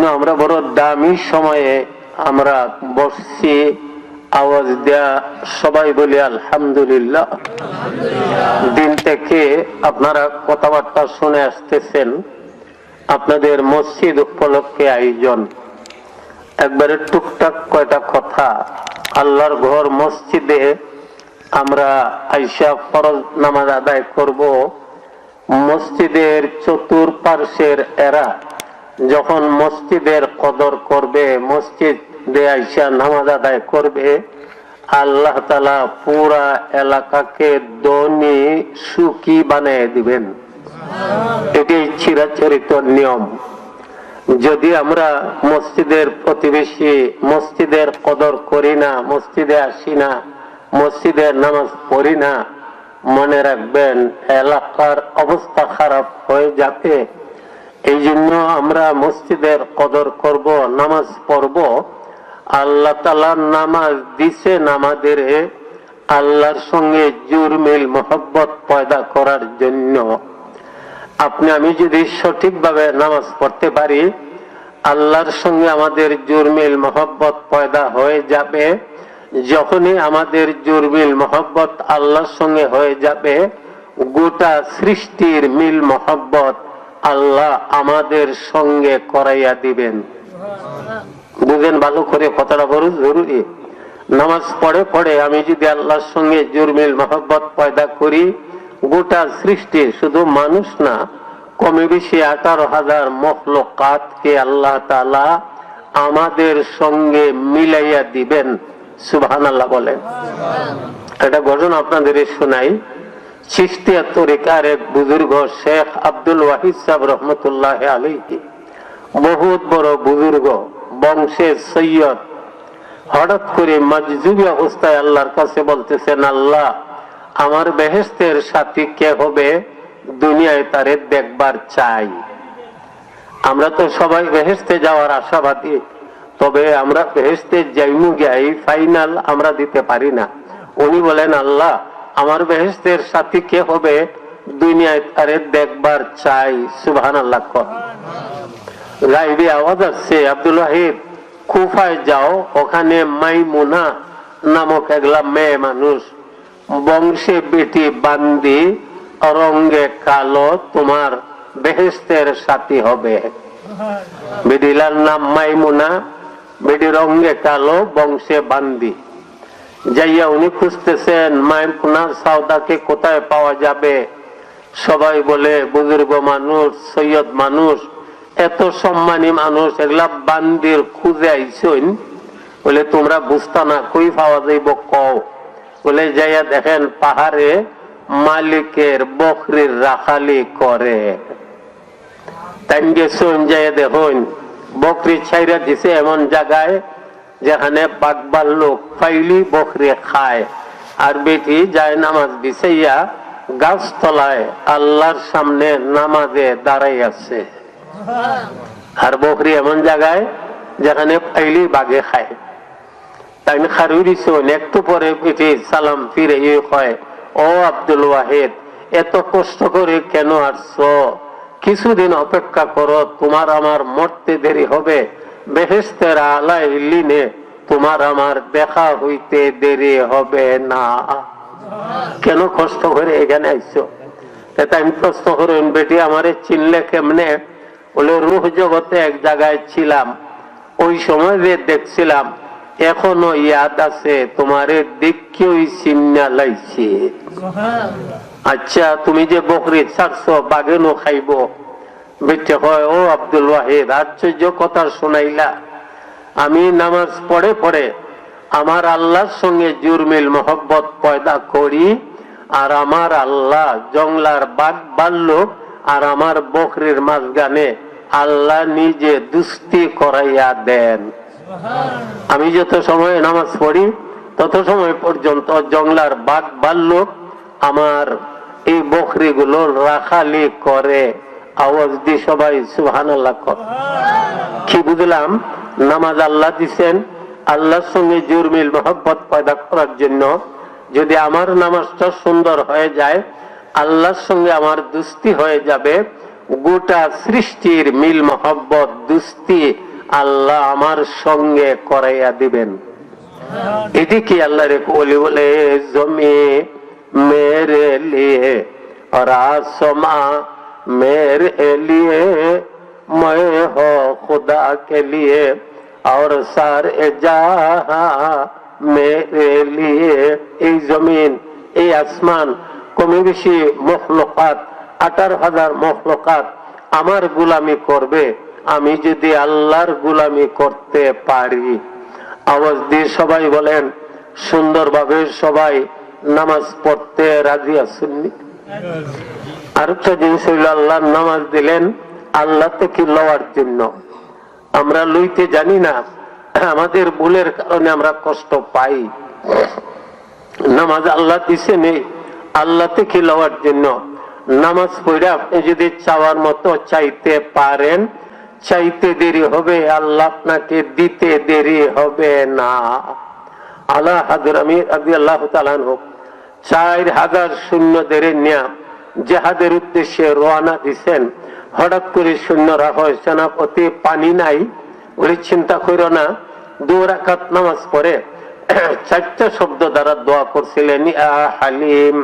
জন্য আমরা বড় দামি সময়ে আমরা বসছি, আওয়াজ দেয়া সবাই বলি আলহামদুলিল্লাহ। দিন থেকে আপনারা কথাবার্তা শুনে আসতেছেন, আপনাদের মসজিদ উপলক্ষে আয়োজন। একবারে টুকটাক কয়টা কথা, আল্লাহর ঘর মসজিদে আমরা আইসা ফরজ নামাজ আদায় করব। মসজিদের চতুর্পার্শ্বের এরা যখন মসজিদের কদর করবে মসজিদে আইসা নামাজ আদায় করবে আল্লাহ তালা পুরা এলাকাকে ধনী সুখী বানিয়ে দিবেন। এটি চিরাচরিত নিয়ম। যদি আমরা মসজিদের প্রতিবেশী মসজিদের কদর করি না মসজিদে আসি না মসজিদের নামাজ পড়ি না মনে রাখবেন এলাকার অবস্থা খারাপ হয়ে যাবে। এই জন্য আমরা মসজিদের কদর করব, নামাজ পড়ব। আল্লাহ তালা নামাজ দিছে নামাদের আল্লাহর সঙ্গে জুরমিল মোহব্বত পয়দা করার জন্য। আপনি, আমি যদি সঠিকভাবে নামাজ পড়তে পারি, আল্লাহর সঙ্গে আমাদের জুরমিল মোহব্বত পয়দা হয়ে যাবে। যখনই আমাদের জুরমিল মোহব্বত আল্লাহর সঙ্গে হয়ে যাবে, গোটা সৃষ্টির মিল মোহব্বত আল্লাহ আমাদের সঙ্গে করাইয়া দিবেন। বুঝেন ভালো করে কথাটা বড় জরুরি। নামাজ পড়ে পড়ে আমি যদি আল্লাহর সঙ্গে জুরমিল মোহব্বত পয়দা করি গোটা সৃষ্টি শুধু মানুষ না কমে বেশি আঠারো হাজার মখলকাতকে আল্লাহ তালা আমাদের সঙ্গে মিলাইয়া দিবেন। সুবহান আল্লাহ বলেন এটা ঘটনা আপনাদের শোনাই। চিস্তিয়া তরিকার এক বুজুর্গ শেখ আব্দুল ওয়াহিদ সাহেব রহমতুল্লাহ আলহি বহুত বড় বুজুর্গ বংশের সৈয়দ। হঠাৎ করে মজজুবি অবস্থায় আল্লাহর কাছে বলতেছেন, আল্লাহ, আমার বেহেস্তের সাথী কে হবে? দুনিয়ায় তারে দেখবার চাই। আমরা তো সবাই বেহেস্তে যাওয়ার আশাবাদী, তবে আমরা বেহেস্তে যাইমু গাই ফাইনাল আমরা দিতে পারি না। উনি বলেন, আল্লাহ আমার বেহেস্তের সাথী কে হবে? দুনিয়ায় তারে দেখবার চাই সুবহান আল্লাহ গাইবি আওয়াজ আসছে, আব্দুল ওয়াহিদ, কুফায় যাও, ওখানে মাইমুনা নামক একলা মেয়ে মানুষ। বংশে বেটি বান্দি রঙ্গে কালো, তোমার বেহেস্তের সাথী হবে। বেডিলার নাম মাইমুনা, বেডি রঙ্গে কালো, বংশে বান্দি। যাইয়া উনি খুঁজতেছেন মাইমুনা সাউদাকে কোথায় পাওয়া যাবে? সবাই বলে, বুজুর্গ মানুষ, সৈয়দ মানুষ, এত সম্মানী মানুষ, এগুলা বান্দির খুঁজে আইসইন? বলে, তোমরা বুঝতা না, কই পাওয়া যাইব কও? বলে, যাইয়া দেখেন, পাহাড়ে মালিকের বকরির রাখালি করে। তাই গেছুন যাইয়া দেখুন, বকরি ছাইরা দিছে এমন জায়গায় যেখানে বাগবার লোক ফাইলি বকরি খায়। আর বেটি যায় নামাজ বিছাইয়া গাছ তলায় আল্লাহর সামনে নামাজে দাঁড়াই আছে। আর বকরি এমন জায়গায় যেখানে ফাইলি বাগে খায়। তাই খারুই দিছুন একটু পরে পিঠে সালাম ফিরে কয়, ও আব্দুল ওয়াহেদ, এত কষ্ট করে কেন আসছো? কিছুদিন অপেক্ষা করো, তোমার আমার মরতে দেরি হবে। বেহেস্তের আলাই লিনে তোমার আমার দেখা হইতে দেরি হবে না। কেন কষ্ট করে এখানে এটা আমি প্রশ্ন করুন বেটি আমারে চিনলে কেমনে? বলে রুহ জগতে এক জায়গায় ছিলাম। ওই সময় যে দেখছিলাম এখনও ইয়াদ আছে তোমারে চিন্না লাইছে। আচ্ছা তুমি যে বকরি ছাড়ছো বাগেনও খাইব। বেটে হয়, ও আব্দুল ওয়াহিদ, আশ্চর্য কথা শোনাইলা। আমি নামাজ পড়ে পড়ে আমার আল্লাহর সঙ্গে জুরমিল মোহব্বত পয়দা করি আর আমার আল্লাহ জংলার বাঘ বাল্যক আর আমার বকরির মাঝগানে আল্লাহ নিজে দুস্তি করাইয়া দেন। আমি যত সময় নামাজ পড়ি, তত সময় পর্যন্ত জংলার বাঘ বাল্যক আমার এই বকরি গুলো রাখালি করে। আওয়াজ দিয়ে সবাই সুহান আল্লাহ কি বুঝলাম? নামাজ আল্লাহ দিছেন, আল্লাহর সঙ্গে জুরমিল মহব্বত পয়দা করার জন্য। যদি আমার নামাজটা সুন্দর হয়ে যায়, আল্লাহর সঙ্গে আমার দুস্তি হয়ে যাবে, গোটা সৃষ্টির মিল মহব্বত, দুস্তি আল্লাহ আমার সঙ্গে করাইয়া দিবেন। এদিকে আল্লাহরে কলি বলে জমি মেরে লিয়ে, রাসমা मेरे लिए मैं हो खुदा के लिए और सारे जहां मेरे लिए এই জমিন এই আসমান কমে বেশি মখলকাত আঠারো হাজার মখলকাত আমার গুলামি করবে আমি যদি আল্লাহর গুলামি করতে পারি আওয়াজ দিয়ে সবাই বলেন সুন্দরভাবে সবাই নামাজ পড়তে রাজি আসেননি আরেকটা জিনিস হইল আল্লাহর নামাজ দিলেন, আল্লাহ থেকে লওয়ার জন্য। আমরা লইতে জানি না, আমাদের ভুলের কারণে আমরা কষ্ট পাই। নামাজ আল্লাহ দিছে নেই আল্লাহ থেকে লওয়ার জন্য। নামাজ পড়ে আপনি যদি চাওয়ার মতো চাইতে পারেন, চাইতে দেরি হবে, আল্লাহ আপনাকে দিতে দেরি হবে না। আল্লাহ হাজর আমি আল্লাহ হোক চার হাজার সৈন্যদের নিয়ে জেহাদের উদ্দেশ্যে রওনা দিছেন, হঠাৎ করে সৈন্যরা হয় সেনাপতি পানি নাই, বলে চিন্তা করো না, দু রাকাত নামাজ পড়ে চারটা শব্দ দ্বারা দোয়া করছিলেন, ইয়া হালিম,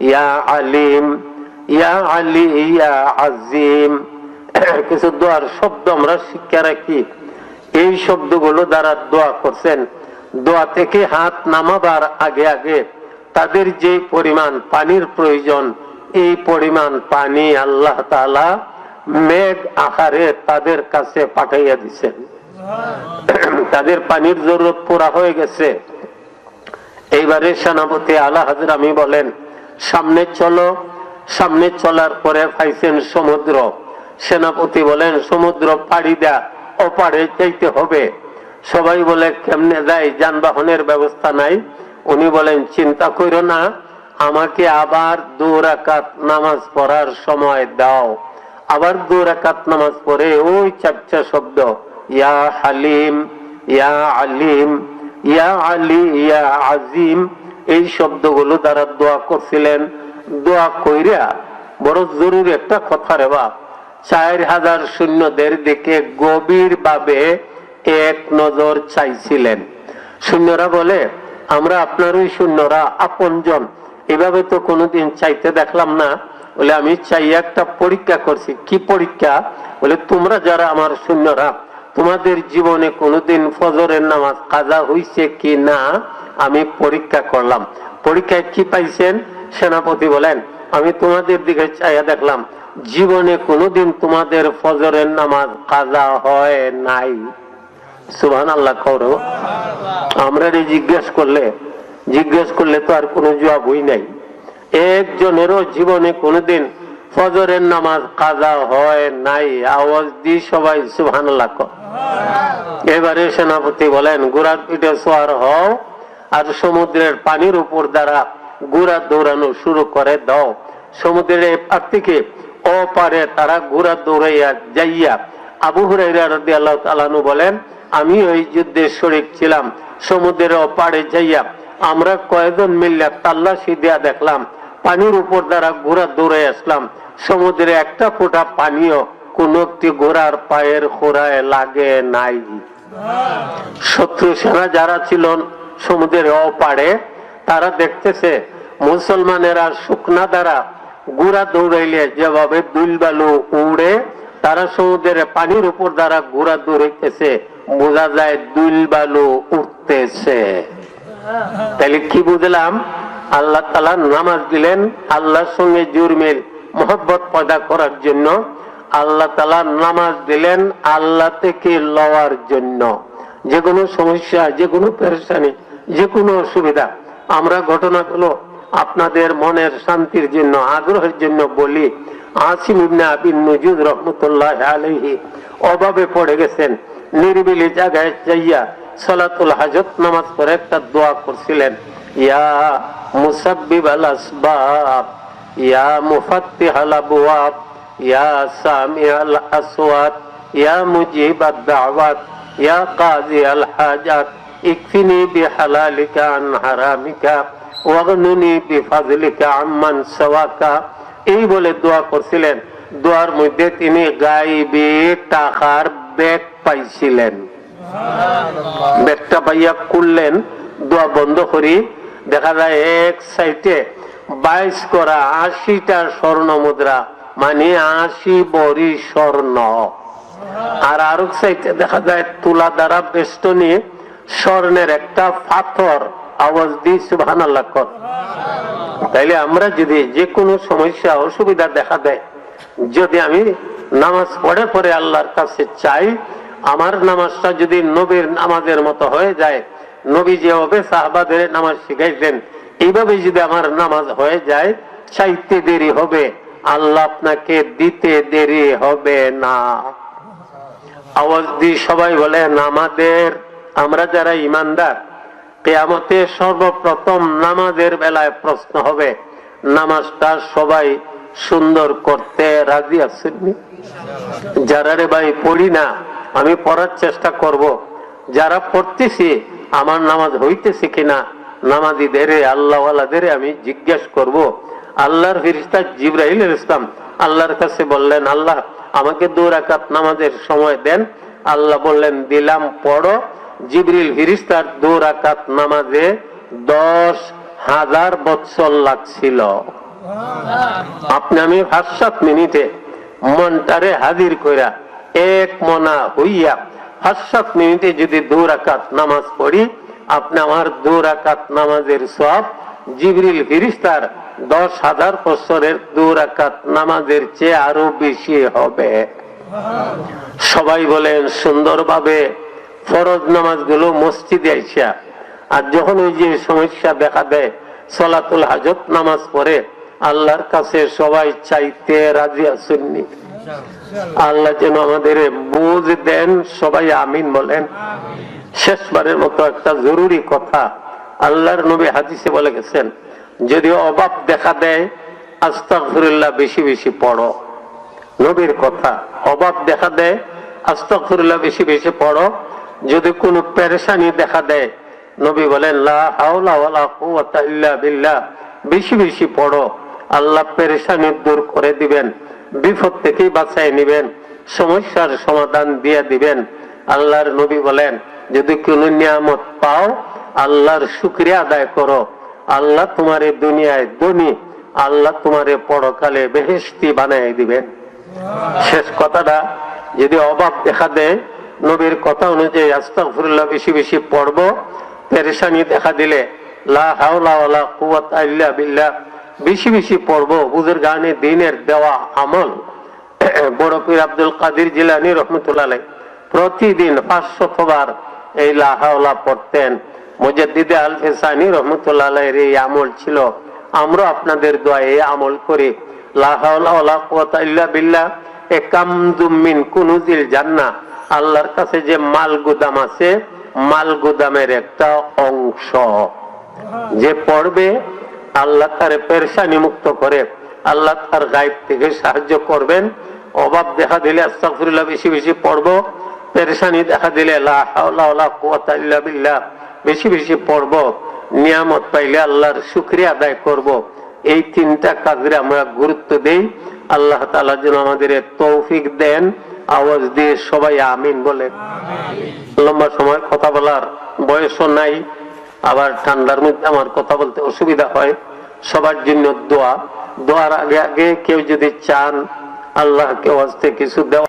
ইয়া আলিম, ইয়া আলী, ইয়া আজিম। কিছু দোয়ার শব্দ আমরা শিক্ষা রাখি। এই শব্দগুলো দ্বারা দোয়া করছেন। দোয়া থেকে হাত নামাবার আগে আগে তাদের যে পরিমাণ পানির প্রয়োজন এই পরিমাণ পানি আল্লাহ তালা মেঘ আকারে তাদের কাছে পাঠাইয়া দিচ্ছেন তাদের পানির জরুরত পুরা হয়ে গেছে। এইবারে সেনাপতি আলা হাজর আমি বলেন সামনে চলো সামনে চলার পরে পাইছেন সমুদ্র। সেনাপতি বলেন সমুদ্র পাড়ি দেয়া অপারে চাইতে হবে। সবাই বলে কেমনে যায়? যানবাহনের ব্যবস্থা নাই। উনি বলেন, চিন্তা করো না, আমাকে আবার দু রাকাত নামাজ পড়ার সময় দাও। আবার দু রাকাত নামাজ পড়ে ওই চারটা শব্দ, ইয়া হালিম, ইয়া আলিম, ইয়া আলী, ইয়া আজিম, এই শব্দগুলো দ্বারা দোয়া করছিলেন। দোয়া কইরা বড় জরুরি একটা কথা রে বা চার হাজার সৈন্যদের দিকে গভীর ভাবে এক নজর চাইছিলেন। সৈন্যরা বলে আমরা আপনার ওই সৈন্যরা আপনজন। এভাবে তো কোনোদিন চাইতে দেখলাম না। বলে আমি চাই একটা পরীক্ষা করছি। কি পরীক্ষা? বলে তোমরা যারা আমার সৈন্যরা তোমাদের জীবনে কোনোদিন ফজরের নামাজ কাজা হইছে কি না, আমি পরীক্ষা করলাম। পরীক্ষায় কি পাইছেন? সেনাপতি বলেন, আমি তোমাদের দিকে চাইয়া দেখলাম, জীবনে কোনোদিন তোমাদের ফজরের নামাজ কাজা হয় নাই। সুবহান আল্লাহ করো আমরা জিজ্ঞেস করলে জিজ্ঞেস করলে তো আর কোনো জবাবই নাই। একজনেরও জীবনে কোনোদিন ফজরের নামাজ কাজা হয় নাই, আওয়াজ দি সবাই সুবহান আল্লাহ এবারে সেনাপতি বলেন, গোড়ার পিঠে সোয়ার হও আর সমুদ্রের পানির উপর দ্বারা গুড়া দৌড়ানো শুরু করে দাও। সমুদ্রের এপার থেকে অপারে তারা গুড়া দৌড়াইয়া যাইয়া আবু হুরাইরা রাদিয়াল্লাহু বলেন আমি ওই যুদ্ধে শরীক ছিলাম, সমুদ্রের অপারে যাইয়া আমরা কয়েকজন মিল্লা তাল্লাশি দিয়া দেখলাম, পানির উপর দ্বারা ঘোড়া দৌড়ে আসলাম। সমুদ্রে একটা ফোঁটা পানিও কোন একটি ঘোড়ার পায়ের খোড়ায় লাগে নাই। শত্রু সেনা যারা ছিল সমুদ্রের অপারে তারা দেখতেছে মুসলমানেরা শুকনা দ্বারা গুড়া দৌড়াইলে যেভাবে দুল বালু উড়ে, তারা সমুদ্রের পানির উপর দ্বারা ঘোড়া দৌড়াইতেছে। বোঝা যায় দুল বালু উঠতেছে। তাহলে কি বুঝলাম? আল্লাহ তালা নামাজ দিলেন, আল্লাহর সঙ্গে জুরমিল মোহব্বত পয়দা করার জন্য। আল্লাহ তালা নামাজ দিলেন আল্লাহ থেকে লওয়ার জন্য। যে কোনো সমস্যা যে কোনো পেরেশানি যে কোনো অসুবিধা, আমরা ঘটনাগুলো আপনাদের মনের শান্তির জন্য, আগ্রহের জন্য বলি। আসিম ইবনে আবিন নজুদ রহমতুল্লাহ আলহি অভাবে পড়ে গেছেন। নিরিবিলি জায়গায় যাইয়া সালাতুল হাজত নামাজ পড়ে একটা দোয়া করছিলেন। ইয়া মুসাব্বিব আল আসবাব, ইয়া মুফাত্তিহ আল আবওয়াব, ইয়া সামি আল আসওয়াত, ইয়া মুজিব আদ দাওয়াত, ইয়া কাজি আল হাজাত, ইকফিনি বিহালালিকা আন হারামিকা, ওয়াগনুনি বিফাজলিকা আম্মান সাওয়াকা। এই বলে দোয়া করছিলেন। দোয়ার মধ্যে তিনি গাইবে, টাকার ব্যাগ পাইছিলেন। ব্যাগটা পাইয়া করলেন দোয়া বন্ধ করি। দেখা যায় এক সাইডে বাইশ করা আশিটা স্বর্ণ মুদ্রা মানে আশি বড়ি স্বর্ণ। আর আরেক সাইডে দেখা যায় তুলা দ্বারা বেষ্টনী স্বর্ণের একটা পাথর। আওয়াজ দিয়ে আল্লাহ কর। তাইলে আমরা যদি যে কোনো সমস্যা, অসুবিধা দেখা দেয়, যদি আমি নামাজ পড়ে পড়ে আল্লাহর কাছে চাই আমার নামাজটা যদি নবীর নামাজের মতো হয়ে যায় নবী যেভাবে সাহাবাদের নামাজ শিখাইছেন। এইভাবে যদি আমার নামাজ হয়ে যায়, চাইতে দেরি হবে, আল্লাহ আপনাকে দিতে দেরি হবে না। আওয়াজ দিয়ে সবাই বলেন, আমাদের, আমরা যারা ইমানদার, কেয়ামতে সর্বপ্রথম নামাজের বেলায় প্রশ্ন হবে, নামাজটা সবাই সুন্দর করতে রাজি আছেন যারা রে ভাই, পড়ি না আমি পড়ার চেষ্টা করব। যারা পড়তেছি আমার নামাজ হইতেছে কিনা নামাজিদের আল্লাহওয়ালাদের আমি জিজ্ঞেস করব। আল্লাহর ফিরিস্তা জিব্রাহিল ইসলাম আল্লাহর কাছে বললেন আল্লাহ আমাকে দু রাকাত নামাজের সময় দেন। আল্লাহ বললেন দিলাম পড়ো। জিবরিল ফিরিস্তার দু রাকাত নামাজে দশ হাজার বৎসর লাগছিল। আপনি আমি সাত মিনিটে মনটারে হাজির কইরা এক মনা হইয়া পাঁচ সাত মিনিটে যদি দু রাকাত নামাজ পড়ি, আপনি আমার দু রাকাত নামাজের সব জিবরিল ফিরিস্তার দশ হাজার বছরের দু রাকাত নামাজের চেয়ে আরও বেশি হবে। সবাই বলেন, সুন্দরভাবে ফরজ নামাজগুলো মসজিদে আইসা, আর যখন ওই যে সমস্যা দেখা দেয়, সলাতুল হাজত নামাজ পড়ে, আল্লাহর কাছে সবাই চাইতে রাজি আসেননি আল্লাহ যেন আমাদের বুঝ দেন, সবাই আমিন বলেন। শেষবারের মতো একটা জরুরি কথা, আল্লাহর নবী হাদিসে বলে গেছেন যদি অভাব দেখা দেয়, আস্তাগফিরুল্লাহ বেশি বেশি পড়ো। নবীর কথা, অভাব দেখা দেয়, আস্তাগফিরুল্লাহ বেশি বেশি পড়ো। যদি কোনো পেরেশানি দেখা দেয়, নবী বলেন, লা বেশি বেশি পড়ো। আল্লাহ পেরেশানি দূর করে দিবেন। বিপদ থেকেই বাঁচাই নিবেন, সমস্যার সমাধান দিয়ে দিবেন। আল্লাহর নবী বলেন, যদি কোনো নিয়ামত পাও, আল্লাহর শুক্রিয়া আদায় করো। আল্লাহ তোমার দুনিয়ায় ধনী, আল্লাহ তোমার পরকালে বেহেস্তি বানাই দিবেন। শেষ কথাটা, যদি অভাব দেখা দেয়, নবীর কথা অনুযায়ী আস্তাগফিরুল্লাহ বেশি বেশি পড়ব। পেরেশানি দেখা দিলে, লা হাওলা ওয়ালা কুওয়াতা ইল্লা বিল্লাহ। বেশি বেশি পড়ব হুজুর গানে দিনের দেওয়া আমল। বড় পীর আব্দুল কাদির জিলানী রহমতুল্লাহ প্রতিদিন পাঁচশতবার এই লা হাওলা পড়তেন। মুজাদ্দিদে আল ফেসানি রহমতুল্লাহ এই আমল ছিল। আমরা আপনাদের দোয়া এই আমল করি। লা হাওলা ওয়ালা কুওয়াতা ইল্লা বিল্লাহ। মিন কুনুজিল জান্নাহ। আল্লাহর কাছে যে মাল গুদাম আছে, মাল গুদামের একটা অংশ। যে পড়বে আল্লাহ তার পেরেশানি মুক্ত করে আল্লাহ তার গাইব থেকে সাহায্য করবেন। অভাব দেখা দিলে আস্তাগফিরুল্লাহ বেশি বেশি পড়ব পেরেশানি দেখা দিলে বিল্লাহ বেশি বেশি পড়ব নিয়ামত পাইলে আল্লাহর শুকরিয়া আদায় করব। এই তিনটা কাজে আমরা গুরুত্ব দেই। আল্লাহ তালা যেন আমাদের তৌফিক দেন আওয়াজ দিয়ে সবাই আমিন বলে। লম্বা সময় কথা বলার বয়সও নাই। আবার ঠান্ডার মধ্যে আমার কথা বলতে অসুবিধা হয়। সবার জন্য দোয়া। দোয়ার আগে আগে কেউ যদি চান, আল্লাহকে ওয়াজতে কিছু দেওয়া